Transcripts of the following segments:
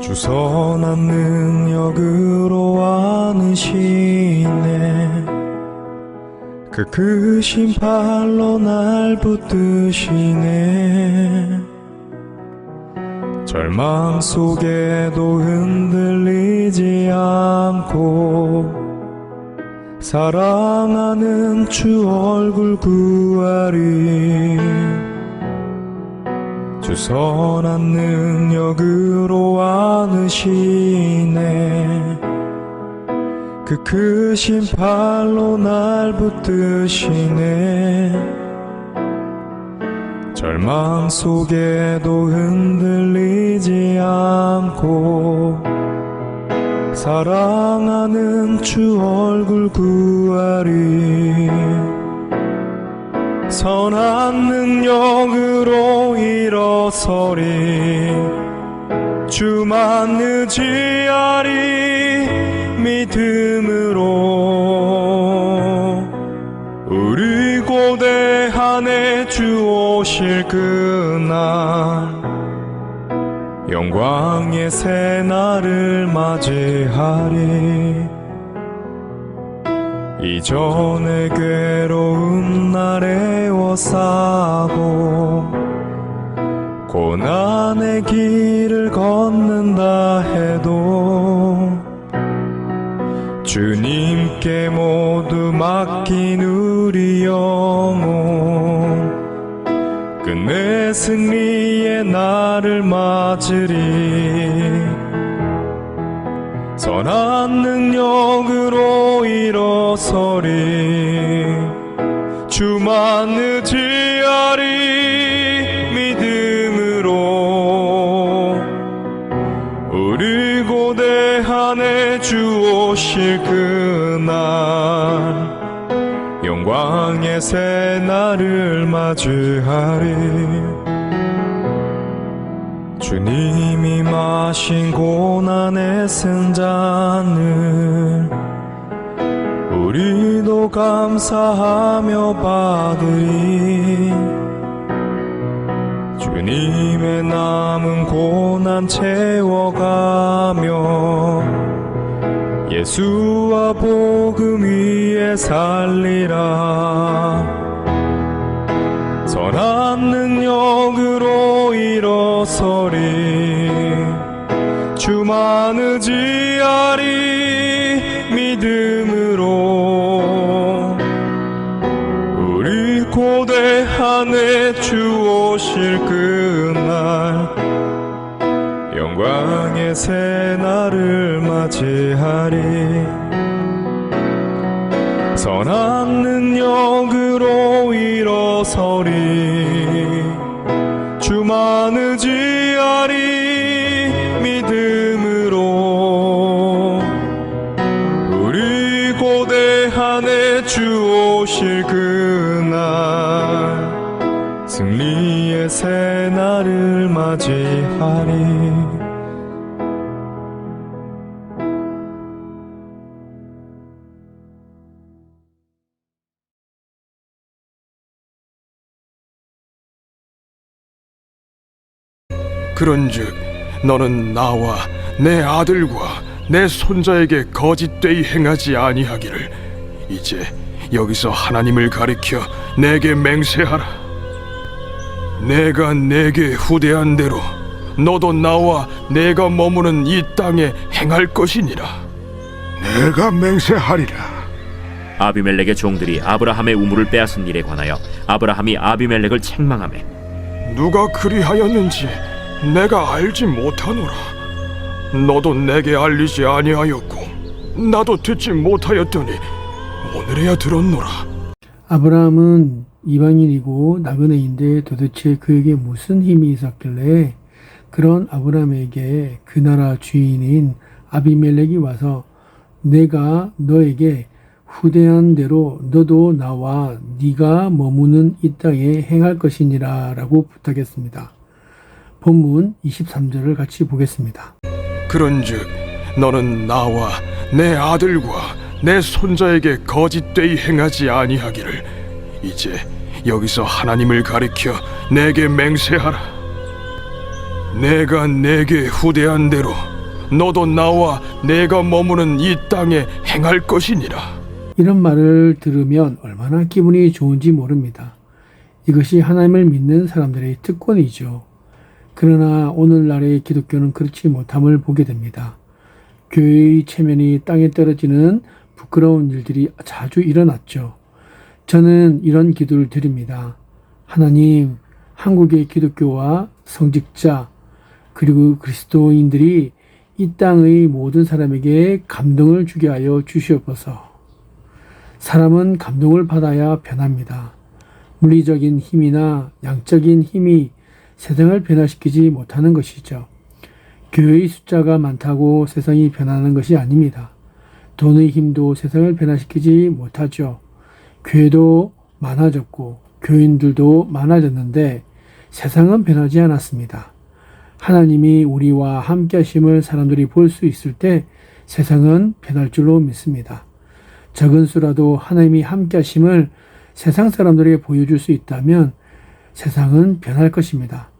주선한 능력으로 와느시네. 그 크신 팔로 날 붙드시네. 절망 속에도 흔들리지 않고 사랑하는 주 얼굴 구하리. 주 선한 능력으로 와느시네 그 크신 팔로 날 붙드시네. 절망 속에도 흔들리지 않고 사랑하는 주 얼굴 구하리. 선한 능력으로 일어서리 주만 의지하리 믿음으로 우리 고대 한에 주 오실 그날 영광의 새날을 맞이하리 이전의 괴로운 날에 워싸 내 승리의 날을 맞으리. 선한 능력으로 일어서리. 주만 의지하리 믿음으로. 우리 고대한에 주 오실 그날 영광의 새 날을 맞이하리 마신 고난의 승잔을 우리도 감사하며 받으리. 주님의 남은 고난 채워가며 예수와 복음 위에 살리라. 선한 능력으로 일어 서리 주만 의지하리 믿음으로 우리 고대한에 주 오실 그날 영광의 새날을 맞이하리. 선한 능력으로 일어서리 하리. 그런즉 너는 나와 내 아들과 내 손자에게 거짓되이 행하지 아니하기를 이제 여기서 하나님을 가리켜 내게 맹세하라. 내가 내게 후대한 대로 너도 나와 내가 머무는 이 땅에 행할 것이니라 내가 맹세하리라. 아비멜렉의 종들이 아브라함의 우물을 빼앗은 일에 관하여 아브라함이 아비멜렉을 책망하매 누가 그리하였는지 내가 알지 못하노라. 너도 내게 알리지 아니하였고 나도 듣지 못하였더니 오늘에야 들었노라. 아브라함은 이방인이고 나그네인데 도대체 그에게 무슨 힘이 있었길래 그런 아브라함에게 그 나라 주인인 아비멜렉이 와서 내가 너에게 후대한 대로 너도 나와 네가 머무는 이 땅에 행할 것이니라 라고 부탁했습니다. 본문 23절을 같이 보겠습니다. 그런즉 너는 나와 내 아들과 내 손자에게 거짓되이 행하지 아니하기를 이제 여기서 하나님을 가리켜 내게 맹세하라. 내가 내게 후대한 대로 너도 나와 내가 머무는 이 땅에 행할 것이니라. 이런 말을 들으면 얼마나 기분이 좋은지 모릅니다. 이것이 하나님을 믿는 사람들의 특권이죠. 그러나 오늘날의 기독교는 그렇지 못함을 보게 됩니다. 교회의 체면이 땅에 떨어지는 부끄러운 일들이 자주 일어났죠. 저는 이런 기도를 드립니다. 하나님, 한국의 기독교와 성직자, 그리고 그리스도인들이 이 땅의 모든 사람에게 감동을 주게 하여 주시옵소서. 사람은 감동을 받아야 변합니다. 물리적인 힘이나 양적인 힘이 세상을 변화시키지 못하는 것이죠. 교회의 숫자가 많다고 세상이 변하는 것이 아닙니다. 돈의 힘도 세상을 변화시키지 못하죠. 교회도 많아졌고 교인들도 많아졌는데 세상은 변하지 않았습니다. 하나님이 우리와 함께 하심을 사람들이 볼 수 있을 때 세상은 변할 줄로 믿습니다. 적은 수라도 하나님이 함께 하심을 세상 사람들에게 보여줄 수 있다면 세상은 변할 것입니다.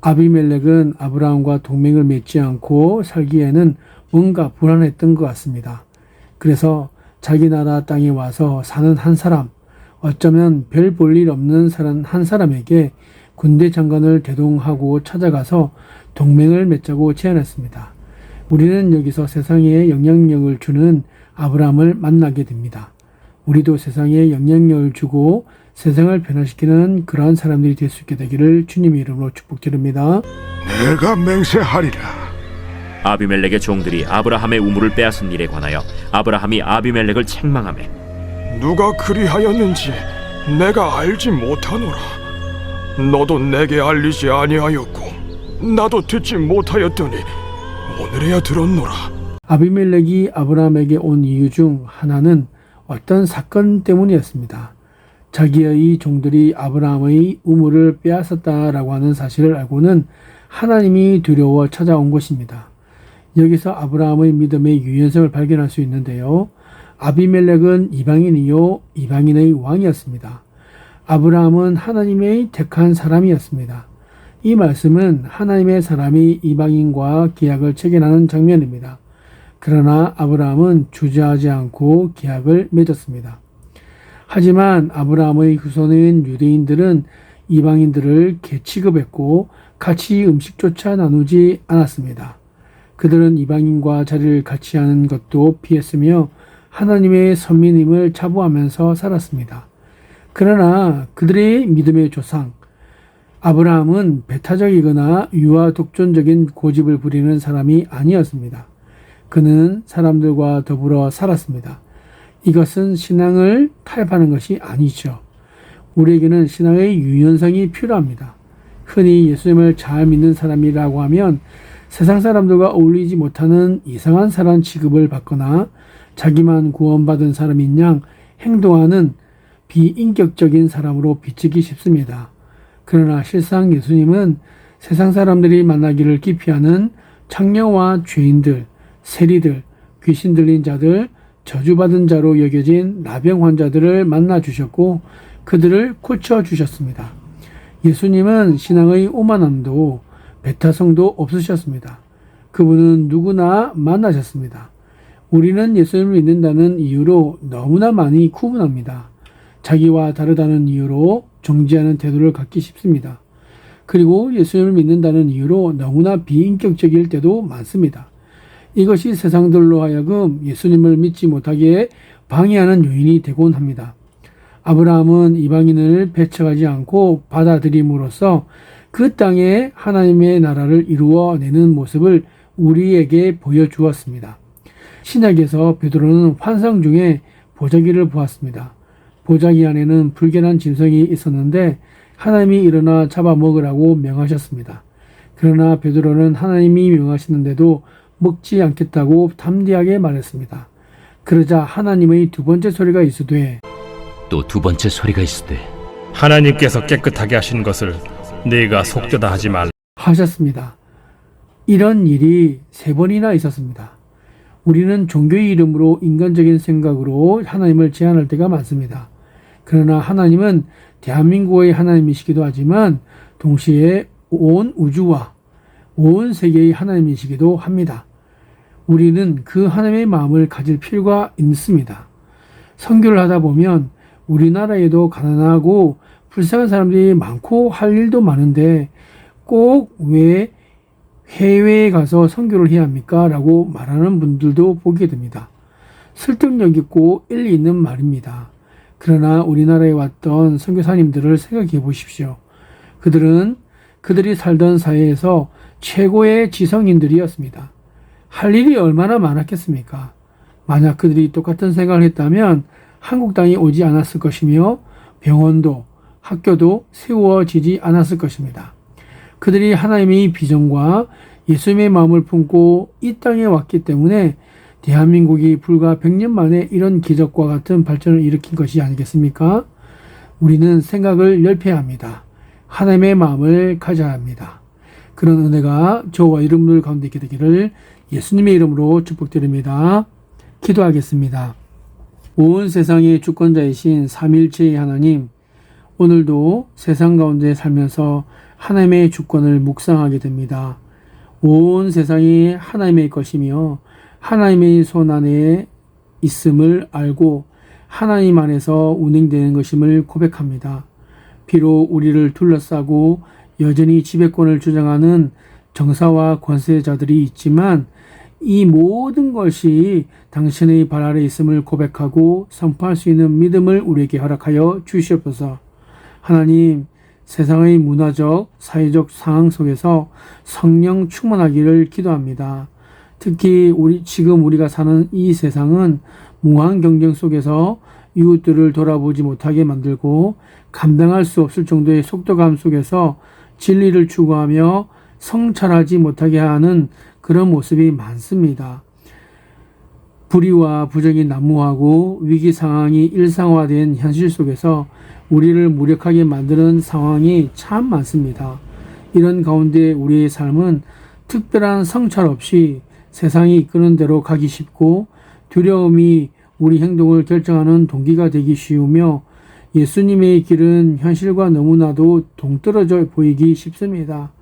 아비멜렉은 아브라함과 동맹을 맺지 않고 살기에는 뭔가 불안했던 것 같습니다. 그래서 자기 나라 땅에 와서 사는 한 사람, 어쩌면 별 볼 일 없는 사람 한 사람에게 군대 장관을 대동하고 찾아가서 동맹을 맺자고 제안했습니다. 우리는 여기서 세상에 영향력을 주는 아브라함을 만나게 됩니다. 우리도 세상에 영향력을 주고 세상을 변화시키는 그러한 사람들이 될 수 있게 되기를 주님의 이름으로 축복드립니다. 내가 맹세하리라. 아비멜렉의 종들이 아브라함의 우물을 빼앗은 일에 관하여 아브라함이 아비멜렉을 책망하매 누가 그리하였는지 내가 알지 못하노라. 너도 내게 알리지 아니하였고 나도 듣지 못하였더니 오늘에야 들었노라. 아비멜렉이 아브라함에게 온 이유 중 하나는 어떤 사건 때문이었습니다. 자기의 종들이 아브라함의 우물을 빼앗았다라고 하는 사실을 알고는 하나님이 두려워 찾아온 것입니다. 여기서 아브라함의 믿음의 유연성을 발견할 수 있는데요. 아비멜렉은 이방인이요 이방인의 왕이었습니다. 아브라함은 하나님의 택한 사람이었습니다. 이 말씀은 하나님의 사람이 이방인과 계약을 체결하는 장면입니다. 그러나 아브라함은 주저하지 않고 계약을 맺었습니다. 하지만 아브라함의 후손인 유대인들은 이방인들을 개취급했고 같이 음식조차 나누지 않았습니다. 그들은 이방인과 자리를 같이 하는 것도 피했으며 하나님의 선민임을 자부하면서 살았습니다. 그러나 그들의 믿음의 조상 아브라함은 배타적이거나 유아 독존적인 고집을 부리는 사람이 아니었습니다. 그는 사람들과 더불어 살았습니다. 이것은 신앙을 타협하는 것이 아니죠. 우리에게는 신앙의 유연성이 필요합니다. 흔히 예수님을 잘 믿는 사람이라고 하면 세상 사람들과 어울리지 못하는 이상한 사람 취급을 받거나 자기만 구원받은 사람인 양 행동하는 비인격적인 사람으로 비치기 쉽습니다. 그러나 실상 예수님은 세상 사람들이 만나기를 기피하는 창녀와 죄인들, 세리들, 귀신 들린 자들, 저주받은 자로 여겨진 나병 환자들을 만나 주셨고 그들을 고쳐 주셨습니다. 예수님은 신앙의 오만함도 배타성도 없으셨습니다. 그분은 누구나 만나셨습니다. 우리는 예수님을 믿는다는 이유로 너무나 많이 구분합니다. 자기와 다르다는 이유로 정지하는 태도를 갖기 쉽습니다. 그리고 예수님을 믿는다는 이유로 너무나 비인격적일 때도 많습니다. 이것이 세상들로 하여금 예수님을 믿지 못하게 방해하는 요인이 되곤 합니다. 아브라함은 이방인을 배척하지 않고 받아들임으로써 그 땅에 하나님의 나라를 이루어내는 모습을 우리에게 보여주었습니다. 신약에서 베드로는 환상 중에 보자기를 보았습니다. 보자기 안에는 불결한 짐승이 있었는데 하나님이 일어나 잡아먹으라고 명하셨습니다. 그러나 베드로는 하나님이 명하시는데도 먹지 않겠다고 담대하게 말했습니다. 그러자 하나님의 두 번째 소리가 있으되 또 두 번째 소리가 있으되 하나님께서 깨끗하게 하신 것을 네가 속되다 하지 말라. 하셨습니다. 이런 일이 세 번이나 있었습니다. 우리는 종교의 이름으로 인간적인 생각으로 하나님을 제한할 때가 많습니다. 그러나 하나님은 대한민국의 하나님이시기도 하지만 동시에 온 우주와 온 세계의 하나님이시기도 합니다. 우리는 그 하나님의 마음을 가질 필요가 있습니다. 선교를 하다 보면 우리나라에도 가난하고 불쌍한 사람들이 많고 할 일도 많은데 꼭 왜 해외에 가서 선교를 해야 합니까? 라고 말하는 분들도 보게 됩니다. 설득력 있고 일리 있는 말입니다. 그러나 우리나라에 왔던 선교사님들을 생각해 보십시오. 그들은 그들이 살던 사회에서 최고의 지성인들이었습니다. 할 일이 얼마나 많았겠습니까? 만약 그들이 똑같은 생각을 했다면 한국 땅에 오지 않았을 것이며 병원도 학교도 세워지지 않았을 것입니다. 그들이 하나님의 비전과 예수님의 마음을 품고 이 땅에 왔기 때문에 대한민국이 불과 100년 만에 이런 기적과 같은 발전을 일으킨 것이 아니겠습니까? 우리는 생각을 넓혀야 합니다. 하나님의 마음을 가져야 합니다. 그런 은혜가 저와 여러분들 가운데 있게 되기를 예수님의 이름으로 축복드립니다. 기도하겠습니다. 온 세상의 주권자이신 삼일체의 하나님, 오늘도 세상 가운데 살면서 하나님의 주권을 묵상하게 됩니다. 온 세상이 하나님의 것이며 하나님의 손 안에 있음을 알고 하나님 안에서 운행되는 것임을 고백합니다. 비록 우리를 둘러싸고 여전히 지배권을 주장하는 정사와 권세자들이 있지만 이 모든 것이 당신의 발 아래 있음을 고백하고 선포할 수 있는 믿음을 우리에게 허락하여 주시옵소서. 하나님, 세상의 문화적, 사회적 상황 속에서 성령 충만하기를 기도합니다. 특히 우리 지금 우리가 사는 이 세상은 무한 경쟁 속에서 이웃들을 돌아보지 못하게 만들고 감당할 수 없을 정도의 속도감 속에서 진리를 추구하며 성찰하지 못하게 하는 그런 모습이 많습니다. 불의와 부정이 난무하고 위기 상황이 일상화된 현실 속에서 우리를 무력하게 만드는 상황이 참 많습니다. 이런 가운데 우리의 삶은 특별한 성찰 없이 세상이 이끄는 대로 가기 쉽고 두려움이 우리 행동을 결정하는 동기가 되기 쉬우며 예수님의 길은 현실과 너무나도 동떨어져 보이기 쉽습니다.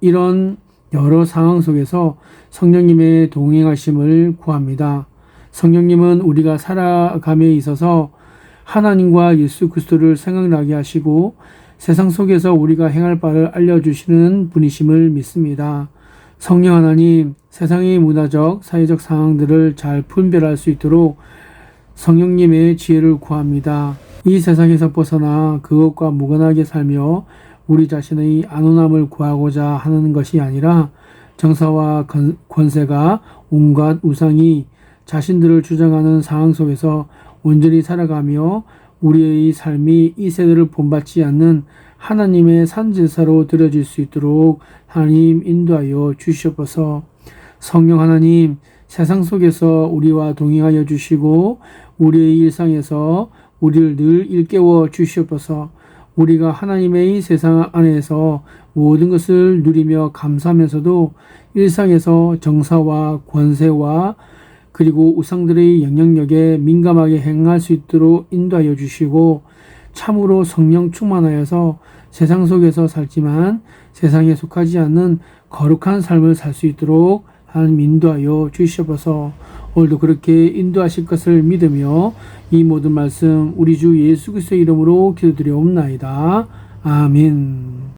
이런 여러 상황 속에서 성령님의 동행하심을 구합니다. 성령님은 우리가 살아감에 있어서 하나님과 예수 그리스도를 생각나게 하시고 세상 속에서 우리가 행할 바를 알려주시는 분이심을 믿습니다. 성령 하나님, 세상의 문화적, 사회적 상황들을 잘 분별할 수 있도록 성령님의 지혜를 구합니다. 이 세상에서 벗어나 그것과 무관하게 살며 우리 자신의 안온함을 구하고자 하는 것이 아니라 정사와 건- 권세가 온갖 우상이 자신들을 주장하는 상황 속에서 온전히 살아가며 우리의 삶이 이 세대를 본받지 않는 하나님의 산제사로 드려질 수 있도록 하나님 인도하여 주시옵소서 성령 하나님 세상 속에서 우리와 동행하여 주시고 우리의 일상에서 우리를 늘 일깨워 주시옵소서. 우리가 하나님의 세상 안에서 모든 것을 누리며 감사하면서도 일상에서 정사와 권세와 그리고 우상들의 영향력에 민감하게 행할 수 있도록 인도하여 주시고 참으로 성령 충만하여서 세상 속에서 살지만 세상에 속하지 않는 거룩한 삶을 살 수 있도록 하나님 인도하여 주시옵소서 오늘도 그렇게 인도하실 것을 믿으며 이 모든 말씀 우리 주 예수 그리스도의 이름으로 기도드리옵나이다. 아멘.